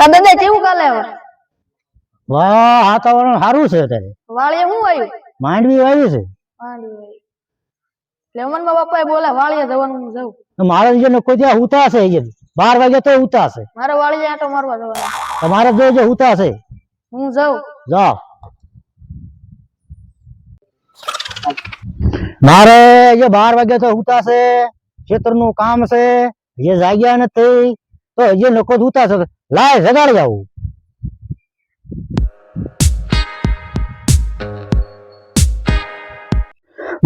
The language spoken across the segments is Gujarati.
કા દાદા કેવું કાલે હવે? વાહ વાતાવરણ સારું છે અત્યારે. વાળીએ શું આવ્યું? માંડવી વાવી છે. માંડવી વાવી. એટલે અમનમાં બાપાએ બોલે વાળીએ જવાનું હું જઉં. મારે જે લોકો ત્યાં ઉતા છે અહીંયા? બાર વાગે તો ઉતા છે મારે વાળીએ આંટો મારવા જવાનું. તમારે જો જે ઉતા છે હું જાઉં. જાઓ. મારે જે બાર વાગે તો ઉતા છે ખેતરનું કામ છે. જે જાગ્યા નથી. તો જે લોકો ઉતા છે. લાય જગાડ જાવું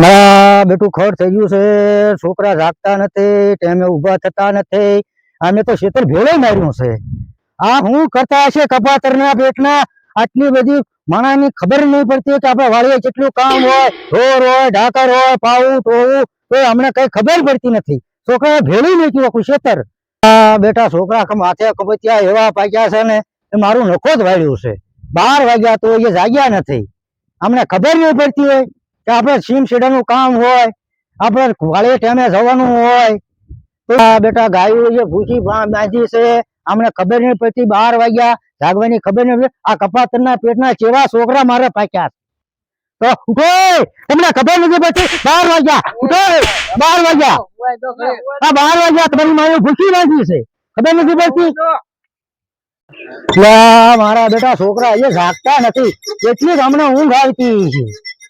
મારા બેટું ખડ થઈ ગયું છે. છોકરા રાખતા નથી, ટાઈમે ઊભા થતા નથી. અમે તો શેતર ભેળો માર્યું છે. આ હું કરતા હશે કપાતરના પેટના? આટલી બધી માણાની ખબર નહીં પડતી કે આપણે વાળીએ કેટલું કામ હોય, ઢોર હોય, ઢાકર હોય પાવું ટોવું તો અમને કઈ ખબર પડતી નથી. છોકરા ભેળું નહીં કીધું ખેતર બેટા છોકરા માથે કબતિયા એવા પાક્યા છે ને એ મારું નખો જ વાળ્યું છે. બાર વાગ્યા તો એ જાગ્યા નથી. અમને ખબર નહીં પડતી હોય કે આપણે સીમ શેડાનું કામ હોય, આપણે વાળે ટાઈમે જવાનું હોય. તો બેટા ગાયો જે ભૂસી બાંધી છે. અમને ખબર નહીં પડતી બાર વાગ્યા જાગવાની ખબર નહીં આ કપાતરના પેટના ચેવા છોકરા મારે પાક્યા ઉઠો. તમને ખબર નથી પછી બાર વાગ્યા. બાર વાગ્યા. બાર વાગ્યા. તમારી માએ ભૂસી નાખી છે. ખબર નથી પડતી. મારા બેટા છોકરા એ જાગતા નથી. એટલી જ હમણાં ઊંઘ આવતી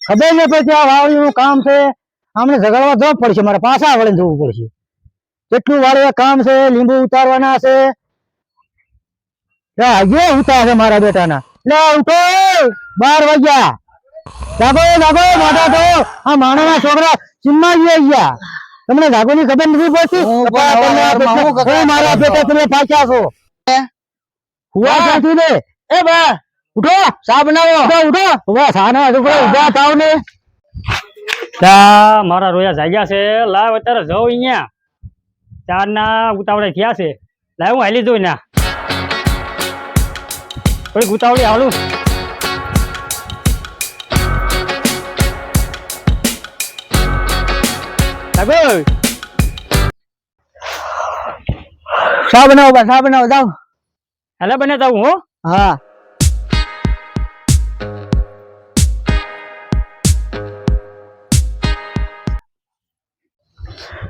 ખબર ને પછી આ વાવણીનું કામ છે. અમને ઝઘડવા જવું પડશે. મારે પાછા વળીને જવું પડશે. કેટલું વાળે કામ છે, લીંબુ ઉતારવાના છે. હજી ઉતાર છે મારા બેટાના. એટલે ઉઠો. બાર વાગ્યા. જાગો જાગો માતા તો આ માણાના છોકરા ચિમ્મા ગયા ગયા. તમને જાગોની ખબર નથી પડતી? હું મારા બેટા તમે પાછા છો. હુવા સાથી દે એ બા ઉઠો સા બનાવો. ઉઠો ઉઠો. ઊભા સાના છોકરા ઊભા થાવ ને. તા મારા રોયા જાગ્યા છે. લાવ અત્યારે જાઉં અહીંયા. ચાર ના ઉતાવળે થયા છે. લાવ હું હાલી જોઈ ના કોઈ ઉતાવળી હાલું. લાગો ચા બનાવો બા ચા બનાવો જાઓ. હેલે બને જાઉં હો. હા.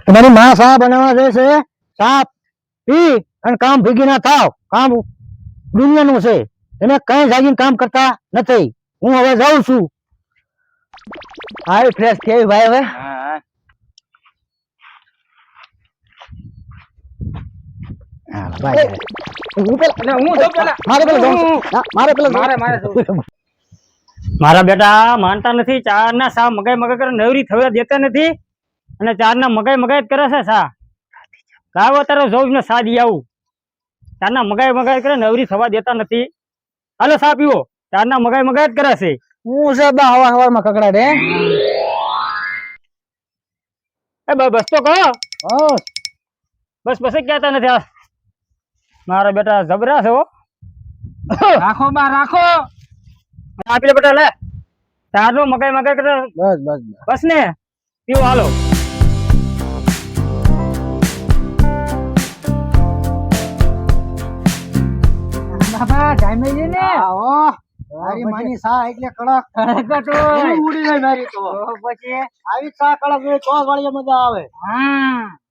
તમારી માં શા બનાવવા દે છે. સાપ પી અને કામ ભેગી ના થાવ. કામ દુનિયાનું છે. એને કઈ જાગીને કામ કરતા નથી. હું હવે જાઉં છું. હારી ફ્રેશ કેવી ભાઈ હવે હા, ભાઈ. હું પેલા હું જાઉં પેલા મારે પેલા જાઉં મારે પેલા મારે મારે મારા બેટા માનતા નથી. ચાર ના સા મગાઈ મગાઈ કરે નવરી થવા દેતા નથી. અને ચાર ના મગાઈ મગાઈ જ કરે છે સા. કાવ અત્યારે જોઉં ને સા દી આવું. ચાર ના મગાઈ મગાઈ કરે નવરી થવા દેતા નથી. હાલો સા પીવો. ચાર ના મગાઈ મગાઈ જ કરે છે. હું છે બા હવા હવારમાં કકડાટ હે? એ બસ તો કહો. બસ. બસ ક્યાં નથી આ. મારા બેટા જબરા છે હો. રાખો બા રાખો. આપી લે બેટા લે. ચાર મકાઈ મગાઈ મગાઈ કરે. બસ બસ બસ. ને. પીવો હાલો. બાબા આવો મારી માની સા એટલે કડક. ઉડી જાય મારી તો. પછી? આવી ચા કડક હોય તો વાળી મજા આવે. હા.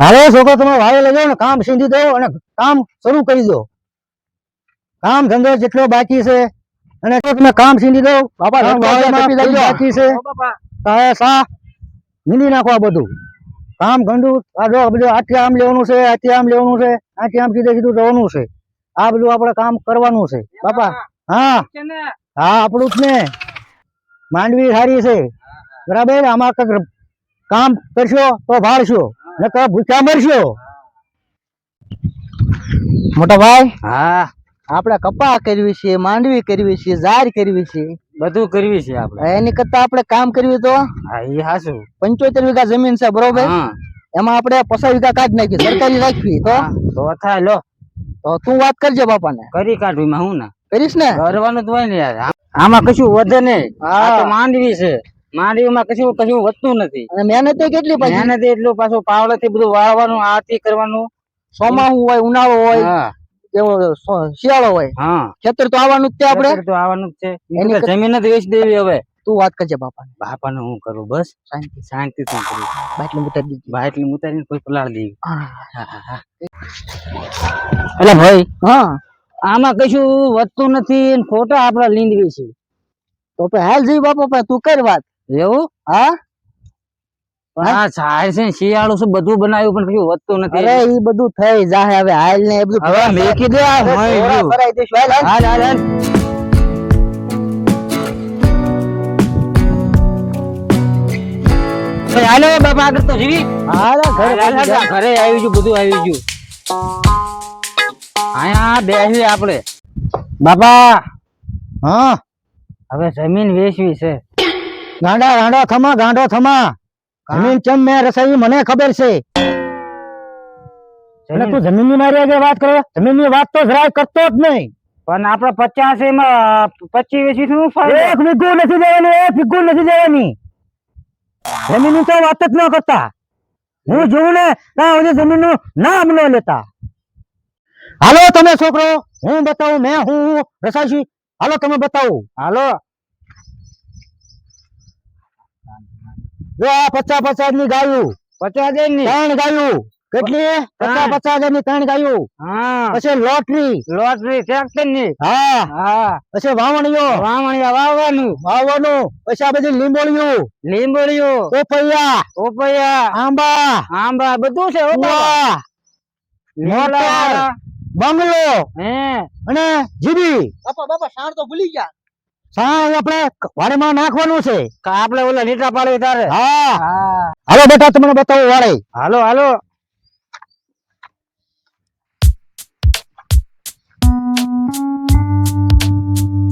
હાલો છોકરો તમે વાવે લઈ જાઓ ને કામ સીંધી દો અને કામ શરૂ કરી દો. કામ ધંધો જેટલો બાકી છે અને તમે કામ સીંધી દો બાપા બાકી છે. સા? નીંદી નાખો આ બધું. કામ ગંડું આ જો બધું આથી આમ લેવાનું છે આથી આમ લેવાનું છે આથી આમ સીધે સીધું જવાનું છે. આ બધું આપણે કામ કરવાનું છે. બાપા હા. હા આપણું જ ને. માંડવી સારી છે. બરાબર? આમાં કામ કરશો તો ભાળશો. નકર ભૂખ્યા મરશો મોટા ભાઈ હા. આપણે કપા કરવી છે માંડવી કરવી છે ઝાર કરવી છે. બધું કરવી છે આપણે. એની કરતા આપણે કામ કરવી તો? હા એ હાસું પંચોતેર વીઘા જમીન છે બરોબર? એમાં આપણે પચાસ વીઘા કાઢ નાખી સરકારી રાખવી તો? તો થાય લો. તો તું વાત કરજે બાપાને. કરી કાઢવી માં હું ના. કરીશ ને? કરવાનું તો હોય ને યાર. આમાં કશું વધે નહીં. આ તો માંડવી છે. માંડવીમાં કશું કશું વધતું નથી. મહેનત કેટલી પછી? મહેનત એટલું પાછું પાવડા થી બધું વાળવાનું આરતી કરવાનું. ચોમાસું હોય ઉનાળો હોય શિયાળો હોય. હા. ખેતર તો આવવાનું જ છે આપડે તો આવવાનું જ છે. એની જમીન જ વેચી દેવી હવે. તું વાત કરજે બાપા બાપાને હું કરું બસ? શાંતિ. શાંતિ થી કરું. બાટલી મુટાઈ દીધી બાટલી ઉતારીને કોઈ પલાળ દેવી. એટલે ભાઈ? હા. આમાં કશું વધતું નથી ને ખોટા આપડા લીંદવી છે. તો હાલ જઈ બાપા તું કર વાત. એવું? હા? સાર છે શિયાળું શું બધું બનાવ્યું પણ કશું વધતું નથી. અરે ઈ બધું થઈ જાય હવે હાલ ને એ બધું હવે મેકી દે આ. ભરાઈ દઈશું. હાલ, હાલ. હાલ હાલ બાપા આગળ તો જીવી. હાલ, હાલ, ઘરે ઘરે આવી ગયું બધું આવી ગયું. અહીંયા બેસી આપણે. બાપા હા? હવે જમીન વેચવી છે. ગાંડા ગાંડા થમા ગાંડો થમા. જમીન ચમ મેં રસાઈ મને ખબર છે. એટલે તું જમીનની મારી આગળ વાત કરો. જમીનની વાત તો જરાય કરતો જ નહીં. પણ આપડે પચાસ એમાં પચીસ વેચી શું ફાયદો? એક વીઘું નથી દેવાની એક વીઘું નથી દેવાની. જમીનની તો વાત જ ન કરતા. હું જોઉં ને ત્યાં સુધી જમીનનું નામ ન લેતા. હાલો તમે છોકરો હું બતાવું મેં હું હું રસાશી હાલો તમે બતાવો. હાલો. જો આ પચાસ પચાસની ગાયું. પચાસ હજારની ત્રણ ગાયું. કેટલી? પચાસ પચાસ હજારની ત્રણ ગાયું. પછી લોટરી લોટરી ટ્રેક્ટરની હા. હા. પછી વાવણીઓ. વાવણીઓ વાવવાનું. વાવવાનું. પછી આ બધી લીંબોળીઓ. લીંબોળીઓ. પોપૈયા પોપૈયા આંબા. આંબા બધું છે મોટર. બંગલો. હે. અને જીબી. બાપા બાપા શાણ તો ભૂલી ગયા. સાંજ આપણે વાડીમાં નાખવાનું છે. આપણે ઓલા લીટા પાડે તારે? હા. હા. હાલો બેટા તમને બતાવું વાડે. હાલો હાલો.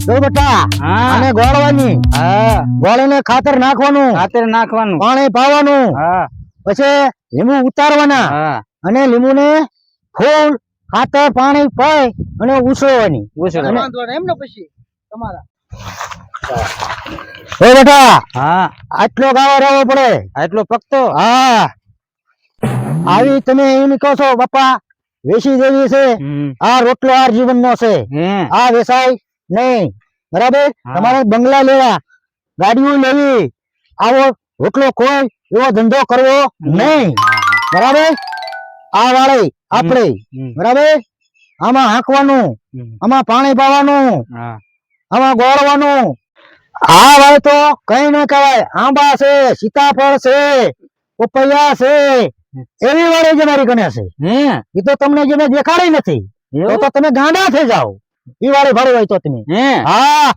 જો બેટા આને ગોળવાની. હા. ગોળીને ખાતર નાખવાનું. ખાતર નાખવાનું. પાણી પાવાનું. હા. પછી લીંબુ ઉતારવાના. હા. અને લીંબુને ફૂલ ખાતર પાણી પાઈ અને ઉછળવાની. ઉછળવાની. એમ ને પછી તમારા. હે બેટા હા. આટલો ગાળો રહેવો પડે. આટલો પકતો? હા. આવી તમે એમ કહો છો બાપા વેસી દેવી છે. આ રોટલો આ જીવનનો છે. આ વેસાય નહીં. બરાબર? તમારે બંગલા લેવા. ગાડીઓ લેવી. આવો રોટલો કોઈ એવો ધંધો કરવો નહીં. બરાબર? આ વાળે આપણે. બરાબર? આમાં હાંકવાનું. આમાં પાણી પાવાનું. આમાં ગોળવાનું. આ હોય તો કઈ ન કહેવાય. આંબા છે સીતાફળ છે પપૈયા છે એવી વાળી જે મારી કને છે. હે? એ તો તમને જેને દેખાડી નથી તો તો તમે ગાંડા થઈ જાઓ. એ વાળી ભરી હોય તો તમે. હા?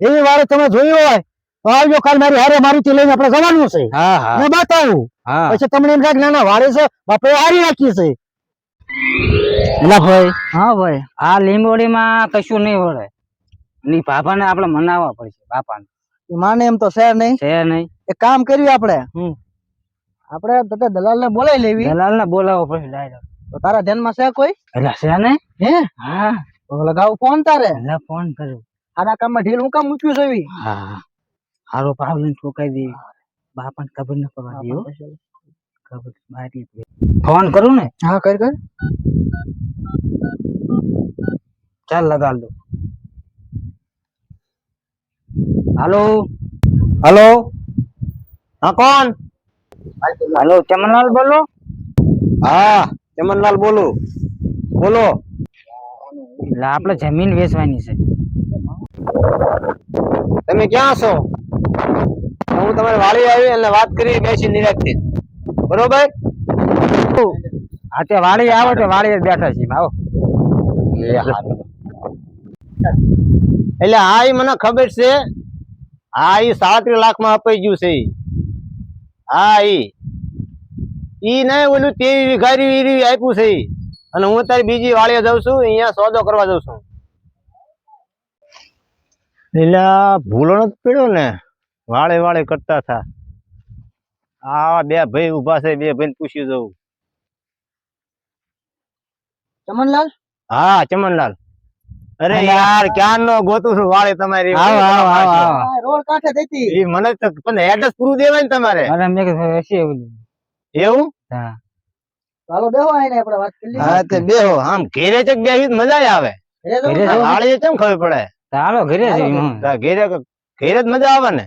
એવી વાળી તમે જોયું હોય તો આવજો કાલ મારી હારે મારુતિ લઈને આપણે જવાનું છે. હા હા. હું બતાવું. પછી તમને એમ થાય કે ના ના વાળી છે બાપે હારી નાખી છે. એલા ભાઈ હા ભાઈ. આ લીંબોડીમાં કશું નહીં વળે. ની બાપાને આપણે મનાવવા પડશે બાપાને. માને એમ તો છે નહીં. છે નહીં. એક કામ કર્યું આપણે? હમ. આપણે તને દલાલ ને બોલાવી લેવી. દલાલ ને બોલાવવો પડશે ડાયરેક્ટ તો તારા ધ્યાનમાં છે કોઈ? એટલે છે ને? હે? હા. તો લગાવું ફોન તારે. એટલે ફોન કર્યો. આના કામમાં ઢીલ હું કામ મૂક્યું છે એવી? હા. હારો પાવ લઈને ઠોકાઈ દે. બાપાને ખબર ન પડવા દે ખબર બારી ફોન કરું ને? હા કર કર. ચાલ લગાડ દો હાલો હલો હા કોણ હલો ચમનલાલ બોલો હા ચમનલાલ બોલું બોલો એટલે આપણે જમીન વેચવાની છે. તમે ક્યાં છો? હું તમારી વાડી આવી એટલે વાત કરી બેસી નિરાજથી બરોબર? હા તે વાડી આવે તો વાળી બેઠા છીએ આવો એટલે હા એ મને ખબર છે આ ઈ સાડત્રીસ લાખમાં અપાઈ ગયું છે હા ઈ. ઈ નહીં ઓલું તેવી વિઘારી વીરી આપ્યું છે અને હું તારી બીજી વાળીએ જાઉં છું અહીંયા સોદો કરવા જાઉં છું. એટલે ભૂલો નથી પડ્યો ને? વાળે વાળે કરતા હતા આ બે ભાઈ ઊભા છે બે ભાઈ પૂછી જવું ચમનલાલ? હા ચમનલાલ. અરે યાર ક્યાં નો ગોતું છું વાળે તમારી? આવો, આવો, આવો, આવો. રોડ કાંઠે દેતી ઈ મને તો પણ એડ્રેસ પૂરું દેવાય ને તમારે. અરે મેં કે હશે એવું. એવું? હા. ચાલો બેહો આઈને આપણે વાત કરી લઈએ. હા તે બેહો. આમ ઘેરે ચક બેહી તો મજા આવે. ઘેરે ને? વાળીએ કેમ ખબર પડે? ચાલો ઘેરે જઈએ હું. ઘેરે ઘેરે જ મજા આવે ને.